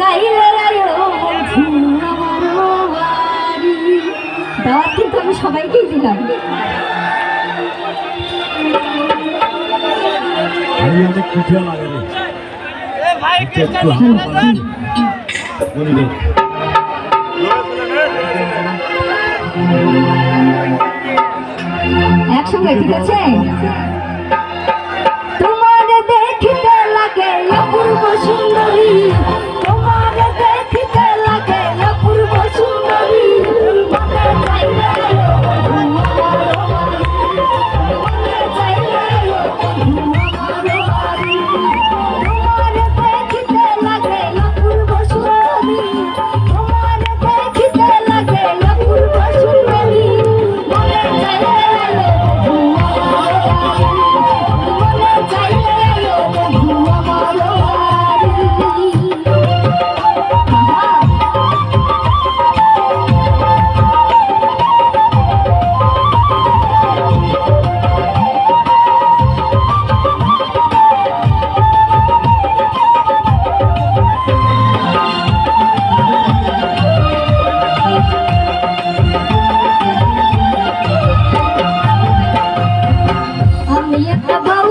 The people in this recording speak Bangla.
চাইলে দাওয়াত কিন্তু আমি সবাইকেই দিলাম। একসঙ্গে ঠিক আছে? একটা বউ